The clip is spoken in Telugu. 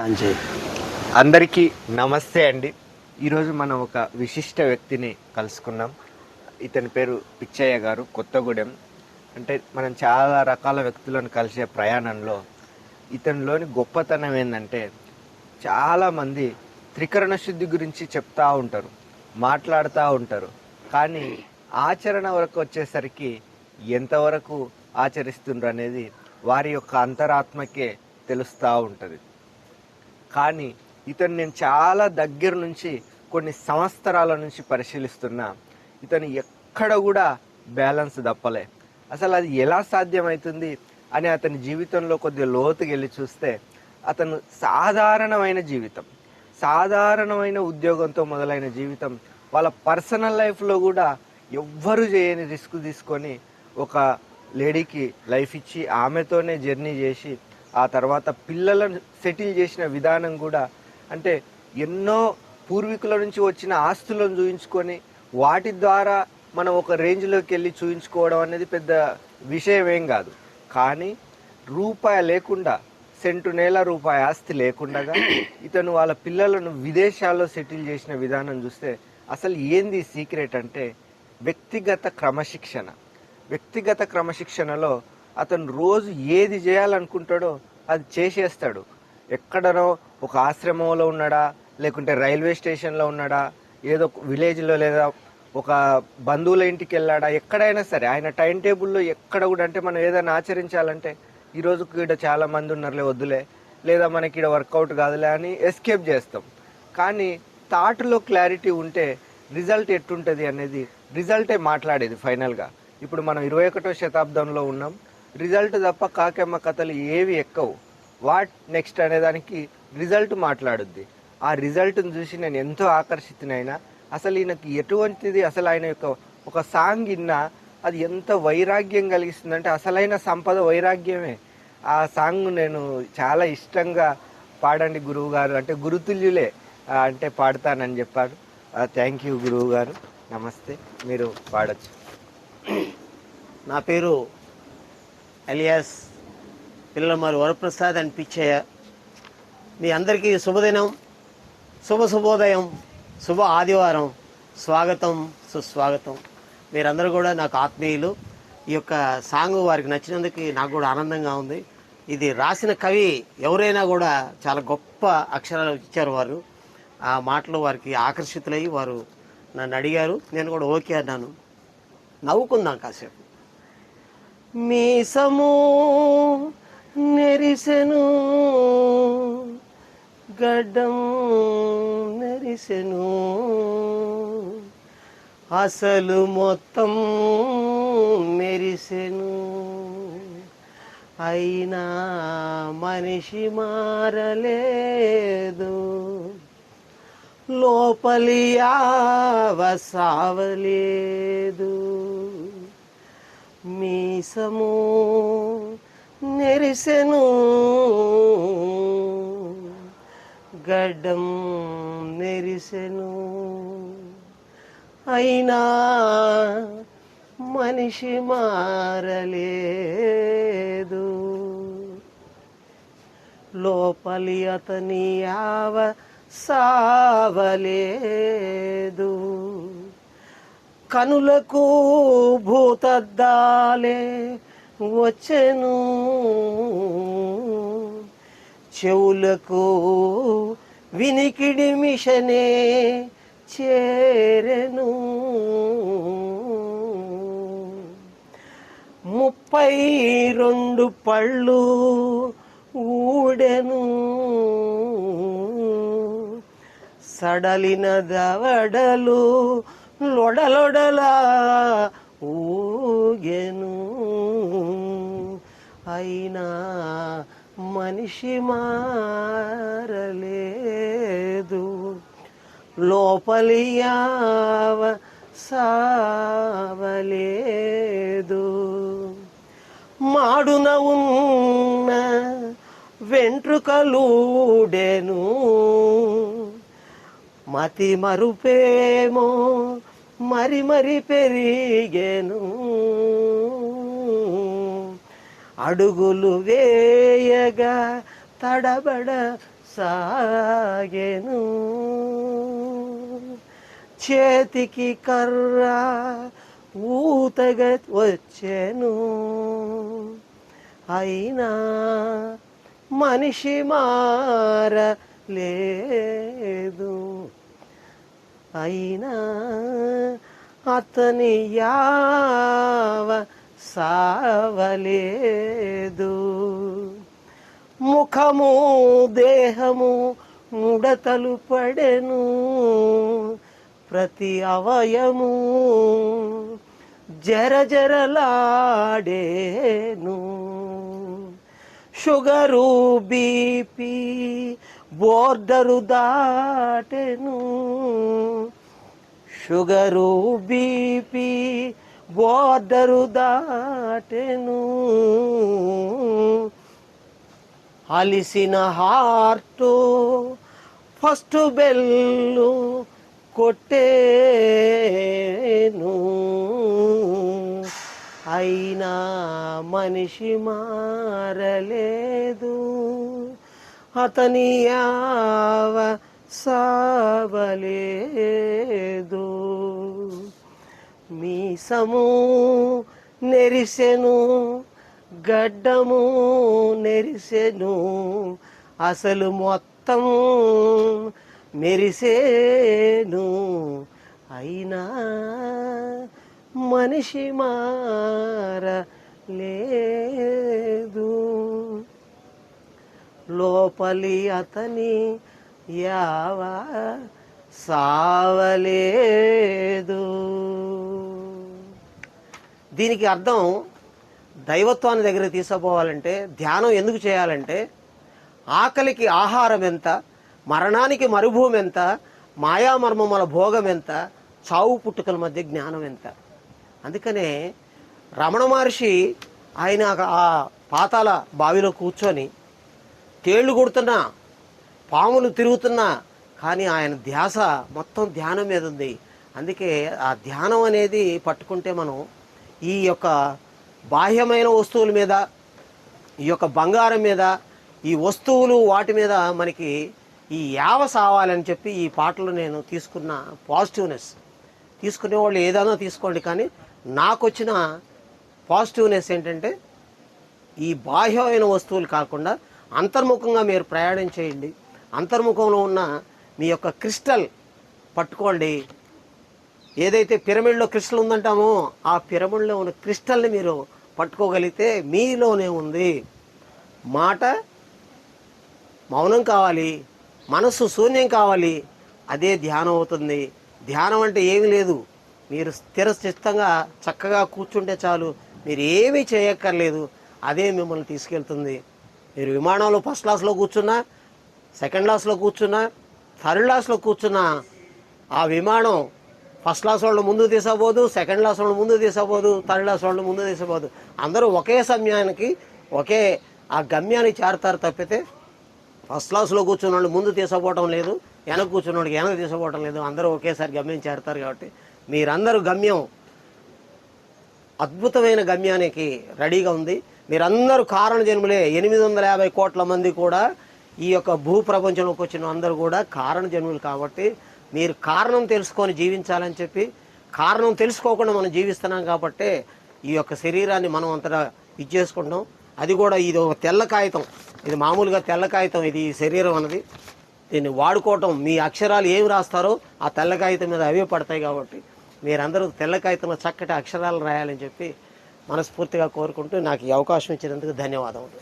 ఆన్ చేయి. అందరికీ నమస్తే అండి. ఈరోజు మనం ఒక విశిష్ట వ్యక్తిని కలుసుకున్నాం. ఇతని పేరు పిచ్చయ్య గారు కొత్తగూడెం. అంటే మనం చాలా రకాల వ్యక్తులను కలిసే ప్రయాణంలో ఇతనిలోని గొప్పతనం ఏంటంటే చాలామంది త్రికరణ శుద్ధి గురించి చెప్తా ఉంటారు మాట్లాడుతూ ఉంటారు. కానీ ఆచరణ వరకు వచ్చేసరికి ఎంతవరకు ఆచరిస్తుండ్రు అనేది వారి యొక్క అంతరాత్మకే తెలుస్తూ ఉంటుంది. కానీ ఇతను నేను చాలా దగ్గర నుంచి కొన్ని సంవత్సరాల నుంచి పరిశీలిస్తున్నా ఇతను ఎక్కడ కూడా బ్యాలెన్స్ తప్పలే. అసలు అది ఎలా సాధ్యమవుతుంది అని అతని జీవితంలో కొద్దిగా లోతుకి వెళ్ళి చూస్తే అతను సాధారణమైన జీవితం సాధారణమైన ఉద్యోగంతో మొదలైన జీవితం వాళ్ళ పర్సనల్ లైఫ్లో కూడా ఎవ్వరు చేయని రిస్క్ తీసుకొని ఒక లేడీకి లైఫ్ ఇచ్చి ఆమెతోనే జర్నీ చేసి ఆ తర్వాత పిల్లలను సెటిల్ చేసిన విధానం కూడా అంటే ఎన్నో పూర్వీకుల నుంచి వచ్చిన ఆస్తులను చూయించుకొని వాటి ద్వారా మనం ఒక రేంజ్లోకి వెళ్ళి చూయించుకోవడం అనేది పెద్ద విషయం ఏం కాదు. కానీ రూపాయి లేకుండా సెంటు నేల రూపాయి ఆస్తి లేకుండా ఇతను వాళ్ళ పిల్లలను విదేశాల్లో సెటిల్ చేసిన విధానం చూస్తే అసలు ఏంది సీక్రెట్ అంటే వ్యక్తిగత క్రమశిక్షణ. వ్యక్తిగత క్రమశిక్షణలో అతను రోజు ఏది చేయాలనుకుంటాడో అది చేసేస్తాడు. ఎక్కడనో ఒక ఆశ్రమంలో ఉన్నాడా లేకుంటే రైల్వే స్టేషన్లో ఉన్నాడా ఏదో విలేజ్లో లేదా ఒక బంధువుల ఇంటికి వెళ్ళాడా ఎక్కడైనా సరే ఆయన టైం టేబుల్లో ఎక్కడ కూడా అంటే మనం ఏదైనా ఆచరించాలంటే ఈరోజు ఇక్కడ చాలా మంది ఉన్నారులే వద్దులే లేదా మనకి ఇక్కడ వర్కౌట్ కాదులే అని ఎస్కేప్ చేస్తాం. కానీ థాట్లో క్లారిటీ ఉంటే రిజల్ట్ ఎట్టుంటుంది అనేది రిజల్టే మాట్లాడేది ఫైనల్గా. ఇప్పుడు మనం ఇరవై ఒకటో శతాబ్దంలో ఉన్నాం రిజల్ట్ తప్ప కాకెమ్మ కథలు ఏవి ఎక్కవు. వాట్ నెక్స్ట్ అనే దానికి రిజల్ట్ మాట్లాడుద్ది. ఆ రిజల్ట్ని చూసి నేను ఎంతో ఆకర్షితునైనా అసలు ఈయనకి ఎటువంటిది అసలు ఆయన యొక్క ఒక సాంగ్ విన్నా అది ఎంత వైరాగ్యం కలిగిస్తుందంటే అసలైన సంపద వైరాగ్యమే. ఆ సాంగ్ నేను చాలా ఇష్టంగా పాడండి గురువు గారు అంటే గురుతుల్యులే అంటే పాడతానని చెప్పారు. థ్యాంక్ యూ గురువు గారు నమస్తే. మీరు పాడచ్చు. నా పేరు అలియాస్ పిల్లలమారు వరప్రసాద్ అని పిచ్చయ్య. మీ అందరికీ శుభదినం శుభ శుభోదయం శుభ ఆదివారం స్వాగతం సుస్వాగతం. మీరందరూ కూడా నాకు ఆత్మీయులు. ఈ యొక్క సాంగ్ వారికి నచ్చినందుకు నాకు కూడా ఆనందంగా ఉంది. ఇది రాసిన కవి ఎవరైనా కూడా చాలా గొప్ప అక్షరాలు ఇచ్చారు వారు. ఆ మాటలు వారికి ఆకర్షితులయ్యి వారు నన్ను అడిగారు. నేను కూడా ఓకే అన్నాను. నవ్వుకుందాం కాసేపు. మీసము నెరిసెను గడ్డం నెరిసెను. అసలు మొత్తం మెరిసెను అయినా మనిషి మారలేదు. లోపలి సావలేదు మీసము నెరిసెను. గడ్డం నెరిసెను. అయినా మనిషి మారలేదు. లోపలి అతని ఆవ సావలేదు. కనులకు భూతద్దాలే వచ్చెను. చెవులకు వినికిడి మిషనే చేరెను. ముప్పై రెండు పళ్ళు ఊడెను. సడలిన దవడలు లొడలొడలా ఊగెను. అయినా మనిషి మారలేదు. లోపలి యావ సావలేదు. మాడున ఉన్న వెంట్రుకలూడెను. మతి మరుపేమో మరి మరి పెరిగేను. అడుగులు వేయగా తడబడ సాగెను. చేతికి కర్ర ఊతగ వచ్చేను. అయినా మనిషి మారలేదు. అయినా అతని యావ సావలేదు. ముఖము దేహము ముడతలు పడెను. ప్రతి అవయము జరజరలాడేను షుగరు బీపీ బోర్డరు దాటెను. షుగరు బీపీ బోర్డరు దాటెను. అలిసిన హార్టు ఫస్ట్ బెల్లు కొట్టేను. అయినా మనిషి మారలేదు. అతనియావ సావలేదు మీసము నెరిసెను గడ్డము నెరిసెను అసలు మొత్తం మెరిసేను. అయినా మనిషి మారలేదు. లోపలి అతని యావ సావలేదు. దీనికి అర్థం దైవత్వాన్ని దగ్గర తీసుకుపోవాలంటే ధ్యానం ఎందుకు చేయాలంటే ఆకలికి ఆహారం ఎంత మరణానికి మరుభూమి ఎంత మాయామర్మముల భోగం ఎంత చావు పుట్టుకల మధ్య జ్ఞానం ఎంత. అందుకనే రమణ మహర్షి ఆయన ఆ పాతాల బావిలో కూర్చొని తేళ్ళు కొడుతున్నా పాములు తిరుగుతున్నా కానీ ఆయన ధ్యాస మొత్తం ధ్యానం మీద ఉంది. అందుకే ఆ ధ్యానం అనేది పట్టుకుంటే మనం ఈ యొక్క బాహ్యమైన వస్తువుల మీద ఈ యొక్క బంగారం మీద ఈ వస్తువులు వాటి మీద మనకి ఈ యావ సావాలని చెప్పి ఈ పాటలో నేను తీసుకున్న పాజిటివ్నెస్. తీసుకునే వాళ్ళు ఏదైనా తీసుకోండి కానీ నాకు వచ్చిన పాజిటివ్నెస్ ఏంటంటే ఈ బాహ్యమైన వస్తువులు కాకుండా అంతర్ముఖంగా మీరు ప్రయాణం చేయండి. అంతర్ముఖంలో ఉన్న మీ యొక్క క్రిస్టల్ పట్టుకోండి. ఏదైతే పిరమిడ్లో క్రిస్టల్ ఉందంటామో ఆ పిరమిడ్లో ఉన్న క్రిస్టల్ని మీరు పట్టుకోగలిగితే మీలోనే ఉంది. మాట మౌనం కావాలి. మనసు శూన్యం కావాలి. అదే ధ్యానం అవుతుంది. ధ్యానం అంటే ఏమీ లేదు. మీరు స్థిరస్థితంగా చక్కగా కూర్చుంటే చాలు. మీరు ఏమీ చేయక్కర్లేదు. అదే మిమ్మల్ని తీసుకెళ్తుంది. మీరు విమానంలో ఫస్ట్ క్లాస్లో కూర్చున్నా సెకండ్ క్లాస్లో కూర్చున్నా థర్డ్ క్లాస్లో కూర్చున్నా ఆ విమానం ఫస్ట్ క్లాస్ వాళ్ళు ముందు తీసపోదు సెకండ్ క్లాస్ వాళ్ళు ముందు తీసపోదు థర్డ్ క్లాస్ వాళ్ళు ముందు తీసపోదు అందరూ ఒకే సమయానికి ఒకే ఆ గమ్యానికి చేరతారు తప్పితే ఫస్ట్ క్లాస్లో కూర్చున్న వాళ్ళు ముందు తీసుకోవటం లేదు వెనక కూర్చున్న వాళ్ళకి వెనక తీసుకోవటం లేదు అందరూ ఒకేసారి గమ్యం చేరతారు కాబట్టి మీరందరూ గమ్యం అద్భుతమైన గమ్యానికి రెడీగా ఉంది. మీరందరూ కారణ జన్ములే. ఎనిమిది వందల యాభై కోట్ల మంది కూడా ఈ యొక్క భూ ప్రపంచంలోకి వచ్చిన అందరూ కూడా కారణ జన్ములు కాబట్టి మీరు కారణం తెలుసుకొని జీవించాలని చెప్పి కారణం తెలుసుకోకుండా మనం జీవిస్తున్నాం కాబట్టి ఈ యొక్క శరీరాన్ని మనం అంతటా ఇచ్చేసుకుంటాం అది కూడా ఇది ఒక తెల్ల కాగితం. ఇది మామూలుగా తెల్ల కాగితం ఇది ఈ శరీరం అన్నది. దీన్ని వాడుకోవటం మీ అక్షరాలు ఏమి రాస్తారో ఆ తెల్ల కాగితం మీద అవే పడతాయి కాబట్టి మీరందరూ తెల్ల కాగితంలో చక్కటి అక్షరాలు రాయాలని చెప్పి మనస్ఫూర్తిగా కోరుకుంటూ నాకు ఈ అవకాశం ఇచ్చినందుకు ధన్యవాదములు.